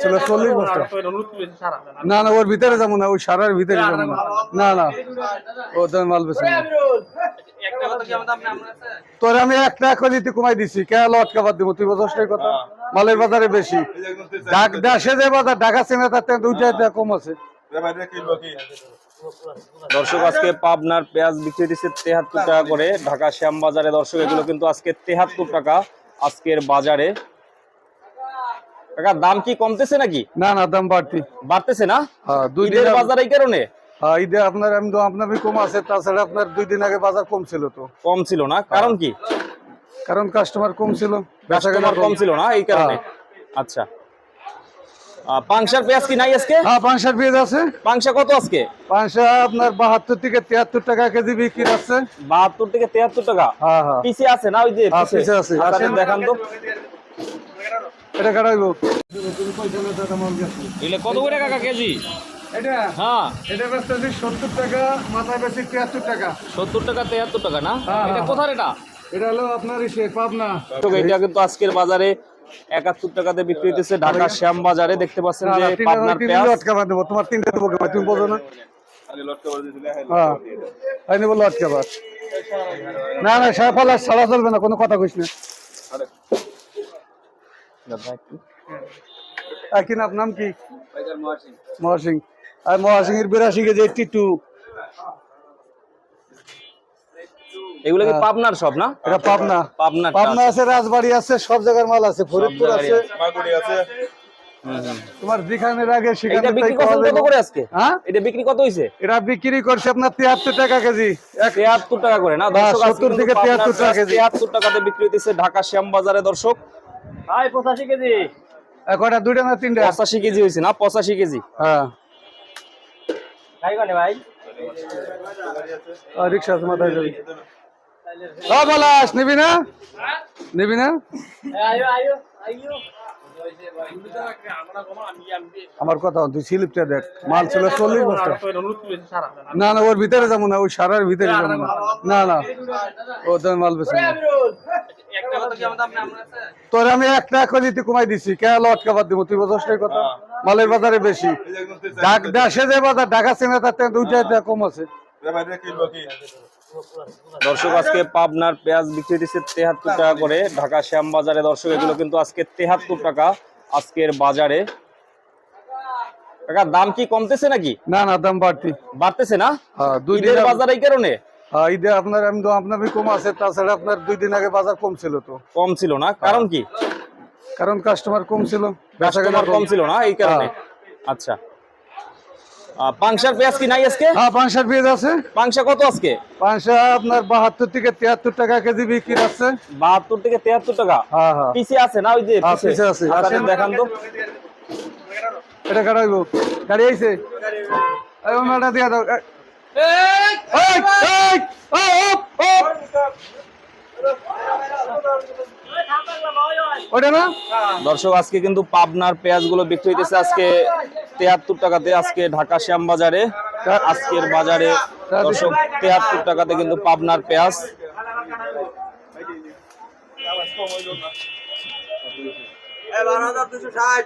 ছিল চল্লিশ বস্তা না না ওর ভিতরে যাব না ওই সারার ভিতরে যাব না। না না ও তো মাল বেশি তোর আমি কমাই দিছি। কে লটকা বাদ দিব? তুই কথা? মালের বাজারে বেশি। দেশে যে বাজার ঢাকা চেনে তার দুইটা কম আছে। দর্শক আজকে পাবনার পেঁয়াজ বিক্রি দিচ্ছে তেহাত্তর টাকা করে। ঢাকা শ্যাম বাজারে দর্শক এগুলো কিন্তু আজকে তেহাত্তর টাকা আজকের বাজারে। কাকা দাম কি কমতেছে নাকি? না না দাম বাড়তি। বাড়তেছে না? হ্যাঁ দুই বাজার এই কারণে? হ্যাঁ ঈদে আপনার আমি আপনার কম আছে তাছাড়া আপনার দুই দিন আগে বাজার কম ছিল তো। কম ছিল না? কারণ কি? কারণ কাস্টমার কম ছিল কাস্টমার কম। ছিল না এই কারণে? আচ্ছা। পাংশার পেঁয়াজ কি নাই আজকে? হ্যাঁ পেঁয়াজ আছে। পাংশা কত আজকে? পাঁচশা আপনার বাহাত্তর থেকে তিয়াত্তর টাকা কেজি বিক্রি আছে বাহাত্তর থেকে তেহাত্তর টাকা? হ্যাঁ হ্যাঁ। আছে না ওই যে হ্যাঁ, আছে। দেখান তো। এটা এগুলো কত করে কাকা কেজি? এটা? হ্যাঁ। এটা বেচতেছি সত্তর টাকা মাথায় বেশি তিয়াত্তর টাকা। সত্তর টাকা তেহাত্তর টাকা না? হ্যাঁ, এটা হ্যাঁ। এটা? এটা হলো আপনার ইসে পাবনা। এটা কিন্তু আজকের বাজারে একাত্তর টাকাতে বিক্রি হইতেছে ঢাকা শ্যাম বাজারে দেখতে পাচ্ছেন না, যে পাবনার পেঁয়াজ। লটকা দেবো। তোমার তিনটা দেবো তুমি না। হ্যাঁ। আমি লটকা না না চলবে না কোনো কথা কইস না। কি নাম নাম কি? মহাসিং। আর মহাসিং এর বিরাশি কেজি এইটটি টু। এগুলো। কি পাবনার সব না? এটা পাবনা। পাবনার পাবনা আছে রাজবাড়ি আছে সব জায়গার মাল আছে ফরিদপুর আছে। তোমার যেখানের আগে এটা সেখানে বিক্রি তাই কত যাবে। করে আজকে? হ্যাঁ? এটা বিক্রি কত হইছে? এটা বিক্রি করছে আপনার তিয়াত্তর টাকা কেজি। এক তেহাত্তর টাকা করে না? দর্শক 70 থেকে 73 টাকা কেজি। তেহাত্তর টাকাতে বিক্রি হইতেছে ঢাকা শ্যাম বাজারে দর্শক। হাই পঁচাশি কেজি। কয়টা? দুইটা না তিনটা? পঁচাশি কেজি হয়েছে না? পঁচাশি কেজি। হ্যাঁ। খাই কানে ভাই? রিক্সা মাথায় যাবি। ও বলাস নিবি না? নিবি না? আমার কথা তুই স্লিপটা দেখ। মাল ছিল চল্লিশ বস্তা। না না ওর ভিতরে যাব না ওই সারার ভিতরে যাব না। না না। ও তো মাল বেশি না। তোর আমি এক টাকা করে কমাই দিছি। কে লটকা বাদ দিব? তুই কথা? মালের বাজারে বেশি। দেশে যে বাজার ঢাকা চেনে তার থেকে দুইটা টাকা কম আছে। দর্শক আজকে পাবনার পেঁয়াজ বিক্রি দিচ্ছে তেহাত্তর টাকা করে। ঢাকা শ্যাম বাজারে দর্শক এগুলো কিন্তু আজকে তেহাত্তর টাকা আজকের বাজারে। কাকা দাম কি কমতেছে নাকি? না না দাম বাড়তি। বাড়তেছে না? হ্যাঁ দুই বাজার এই কারণে? ঈদে আপনার আমি আপনার কম আছে তাছাড়া আপনার দুই দিন আগে বাজার কম ছিল তো। কম ছিল না? কারণ কি? কারণ কাস্টমার কম ছিল কাস্টমার কম ছিল। না এই কারণে। আচ্ছা। পাংশার পেঁয়াজ কি নাই আজকে? হ্যাঁ পাঁচশার পেঁয়াজ আছে। পাংশা কত আজকে? পাঁচশা আপনার বাহাত্তর থেকে তিয়াত্তর টাকা কেজি বিক্রি আছে। বাহাত্তর থেকে তেহাত্তর টাকা? হ্যাঁ হ্যাঁ। পিসে আছে না ওই যে হ্যাঁ, আছে। আসেন। দেখান তো। এটা কাটাইব গাড়ি আইছে। এই দিয়া দাও। ওটা না? দর্শক আজকে কিন্তু পাবনার পেঁয়াজগুলো বিক্রি হইতেছে আজকে তেহাত্তর টাকাতে আজকে ঢাকা শ্যাম বাজারে। আজকের বাজারে দর্শক তেহাত্তর টাকাতে কিন্তু পাবনার পেঁয়াজ। বারো হাজার দুশো ষাট।